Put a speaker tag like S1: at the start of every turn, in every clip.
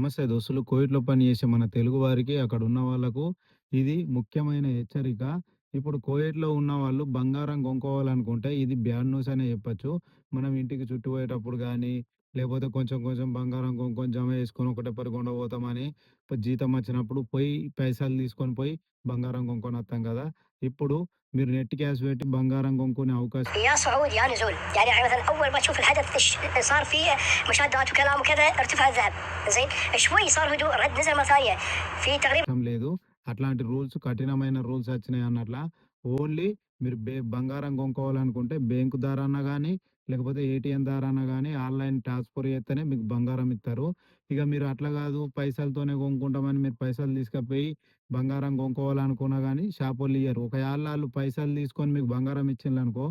S1: నమస్తే దోస్తులు. కువైట్‌లో పనిచేసే మన తెలుగు వారికి, అక్కడ ఉన్న వాళ్ళకు ఇది ముఖ్యమైన హెచ్చరిక. ఇప్పుడు కోయిట్లో ఉన్న వాళ్ళు బంగారం కొనుక్కోవాలనుకుంటే ఇది బ్యాడ్ న్యూస్ అనే చెప్పచ్చు మనం ఇంటికి చుట్టూ పోయేటప్పుడు లేకపోతే కొంచెం కొంచెం బంగారం కొనుక్కొని జమ చేసుకొని ఒకటేపరి కొండపోతామని ప జీతం వచ్చినప్పుడు పోయి పైసలు తీసుకొని పోయి బంగారం కొనుక్కొనొత్తాం గదా! ఇప్పుడు మీరు నెట్ క్యాష్ పెట్టి బంగారం కొనుక్కునే అవకాశం
S2: يا صعود يا نزول يعني مثلا اول ما تشوف الحدث إيش صار في مشادات وكلام وكذا ارتفع الذهب زين شوي صار هدوء رد نزل مره ثانيه في تقريبا
S1: అవసరం లేదు. అట్లాంటి రూల్స్ కఠినమైన రూల్స్ వచ్చినాయి అన్నట్ల. ఓన్లీ మీరు బే బంగారం కొనుక్కోవాలనుకుంటే బ్యాంకు ద్వారాన గానీ, లేకపోతే ఏటీఎం ద్వారాన గానీ ఆన్‌లైన్ ట్రాన్స్‌ఫర్ చేత్తేనే మీకు బంగారం ఇత్తరు. ఇక మీరు అట్లా గాదు పైసలతోనే కొనుక్కుంటామని మీరు పైసలు తీసుకపోయి బంగారం కొనుక్కోవాలనుకున్నా గానీ షాపోళ్ళు ఇయ్యరు. ఒకవేళ ఆళ్ళు పైసలు తీసుకొని మీకు బంగారం ఇచ్చిండ్లనుకో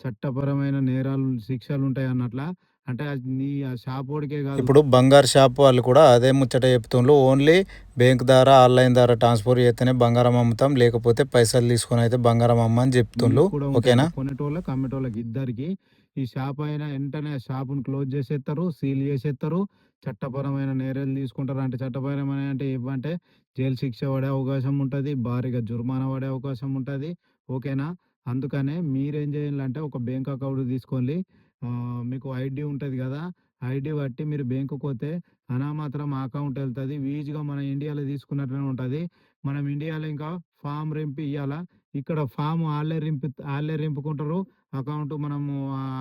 S1: చట్టపరమైన నేరాలు, శిక్షలుంటాయి అన్నట్ల. అంటే నీ ఆ షాపోడికే గాదు
S3: ఇప్పుడు బంగారు షాప్ వాళ్ళు కూడా అదే ముచ్చట చెప్తుండ్రు. ఓన్లీ బ్యాంక్ ద్వారా, ఆన్‌లైన్ ద్వారా ట్రాన్స్‌ఫర్ చేస్తేనే బంగారం అమ్ముతాం. లేకపోతే పైసలు తీసుకొని అయితే బంగారం అమ్మని చెప్తుండ్రు. ఓకేనా?
S1: కొనేటోళ్ళకి, అమ్మేటోళ్ళకి ఇద్దరికీ. ఈ షాప్ అయినా వెంటనే షాపును క్లోజ్ చేసేస్తారు సీల్ చేసేస్తారు చట్టపరమైన నేరాలు తీసుకుంటారు. అంటే చట్టపరమైన అంటే ఏమంటే జైలు శిక్ష పడే అవకాశం ఉంటుంది భారీగా జుర్మానా పడే అవకాశం ఉంటుంది ఓకేనా? అందుకనే మీరేం చేయాలంటే ఒక బ్యాంక్ అకౌంట్ తీసుకోండి. మీకు ఐడి ఉంటుంది కదా ఐడి బట్టి మీరు బ్యాంకు పోతే అనామాత్రం ఆ అకౌంట్ వెళ్తుంది ఈజీగా మన ఇండియాలో తీసుకున్నట్లనే ఉంటుంది మనం ఇండియాలో ఇంకా ఫామ్ రింపి ఇవ్వాలా ఇక్కడ ఫామ్ ఆళ్ళే రింపు వాళ్ళే రింపుకుంటారు. అకౌంట్ మనము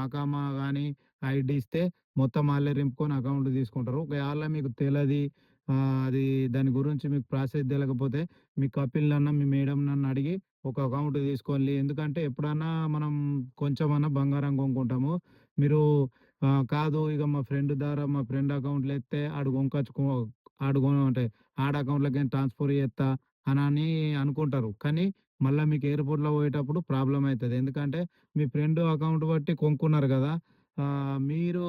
S1: అకామా కానీ ఐడి ఇస్తే మొత్తం ఆళ్ళే రింపుకొని అకౌంట్ తీసుకుంటారు. ఒకవేళ మీకు తెలది అది దాని గురించి మీకు ప్రాసెస్ తెలియకపోతే మీ కపిల్ కపిల్‌నన్నా, మీ మేడం నన్ను అడిగి ఒక అకౌంట్ తీసుకోవాలి ఎందుకంటే ఎప్పుడన్నా మనం కొంచెమన్నా బంగారం కొనుక్కుంటాము. మీరు కాదు ఇక మా ఫ్రెండ్ ద్వారా మా ఫ్రెండ్ అకౌంట్‌లో ఎత్తే ఆడు కొనుకొచ్చుకో ఆడు కొను అంటే ఆడ అకౌంట్‌లోకేం ట్రాన్స్‌ఫర్ చేస్తాను అని అనుకుంటారు. కానీ మళ్ళీ మీకు ఎయిర్‌పోర్ట్‌లో పోయేటప్పుడు ప్రాబ్లం అవుతుంది ఎందుకంటే మీ ఫ్రెండ్ అకౌంట్ బట్టి కొనుక్కున్నారు కదా మీరు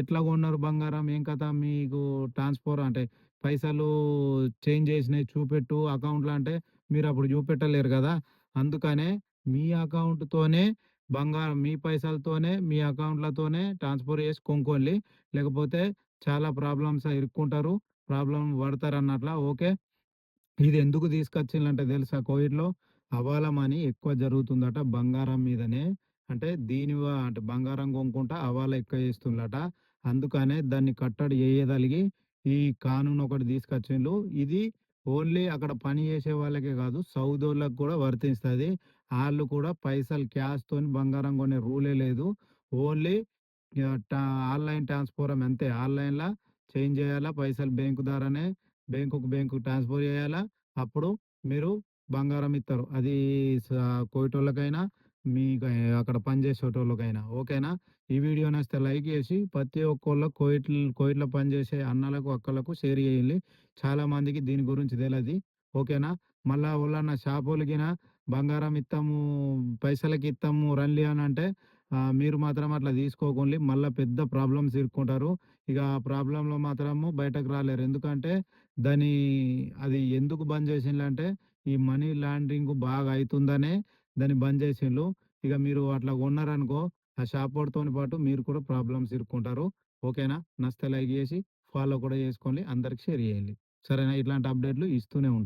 S1: ఎట్లా కొన్నారు బంగారం? ఏం కదా మీకు ట్రాన్స్‌ఫర్ అంటే పైసలు చేంజ్ చేసినాయి చూపెట్టు అకౌంట్‌లో అంటే మీరు అప్పుడు చూపెట్టలేరు కదా అందుకనే మీ అకౌంట్‌తోనే బంగారం మీ పైసలతోనే మీ అకౌంట్‌లతోనే ట్రాన్స్‌ఫర్ చేసి కొనుక్కోండి. లేకపోతే చాలా ప్రాబ్లమ్స్ ఇరుక్కుంటారు. పడతారు అన్నట్ల ఓకే. ఇది ఎందుకు తీసుకొచ్చిందంటే తెలుసా కోవిడ్లో హవాలా మనీ ఎక్కువ జరుగుతుందట బంగారం మీదనే. అంటే దీని అంటే బంగారం కొనుక్కుంటా అవాల ఎక్కువ చేస్తుందట అందుకనే దాన్ని కట్టడి చేయదలిగి ఈ కానూన్ ఒకటి తీసుకొచ్చిండ్రు ఇది ఓన్లీ అక్కడ పని చేసే వాళ్ళకే కాదు సౌదోళ్ళకు కూడా వర్తిస్తుంది వాళ్ళు కూడా పైసలు క్యాష్‌తోని బంగారం కొనే రూలే లేదు. ఓన్లీ ఆహ్, ఆన్‌లైన్ ట్రాన్స్‌ఫర్ అంతే. ఆన్లైన్లో చేంజ్ చేయాలా పైసలు బ్యాంకు ద్వారానే బ్యాంకుకు బ్యాంకు ట్రాన్స్‌ఫర్ చేయాలా. అప్పుడు మీరు బంగారం ఇస్తారు అది స కువైటోళ్ళకైనా, మీకు అక్కడ పనిచేసేటోళ్ళకైనా. ఓకేనా? ఈ వీడియో నచ్చితే లైక్ చేసి ప్రతి ఒక్కళ్ళు కువైట్ కోయిట్లో పనిచేసే అన్నలకు, అక్కలకు షేర్ చేయండి. చాలా మందికి దీని గురించి తెలియదు ఓకేనా? మళ్ళా వాళ్ళన్న షాపోళ్ళు బంగారం ఇత్తాము, పైసలకి ఇస్తాము రండి అని అంటే మీరు మాత్రం అట్లా తీసుకోకండి. మళ్ళీ పెద్ద ప్రాబ్లమ్స్ ఇరుక్కుంటారు. ఇక ఆ ప్రాబ్లంలో మాత్రము బయటకు రాలేరు. ఎందుకంటే దాని అది ఎందుకు బంద్ చేసిండ్రు అంటే ఈ మనీ లాండరింగ్ బాగా అవుతుందనే దాన్ని బంద్ చేసిండ్రు ఇక మీరు అట్లా కొన్నారనుకో ఆ షాపోడితోని పాటు మీరు కూడా ప్రాబ్లమ్స్ ఇరుక్కుంటారు. ఓకేనా? నస్తే లైక్ చేసి ఫాలో కూడా చేసుకోండి. అందరికి షేర్ చేయండి. సరేనా? ఇట్లాంటి అప్డేట్‌లు ఇస్తూనే ఉంటాయి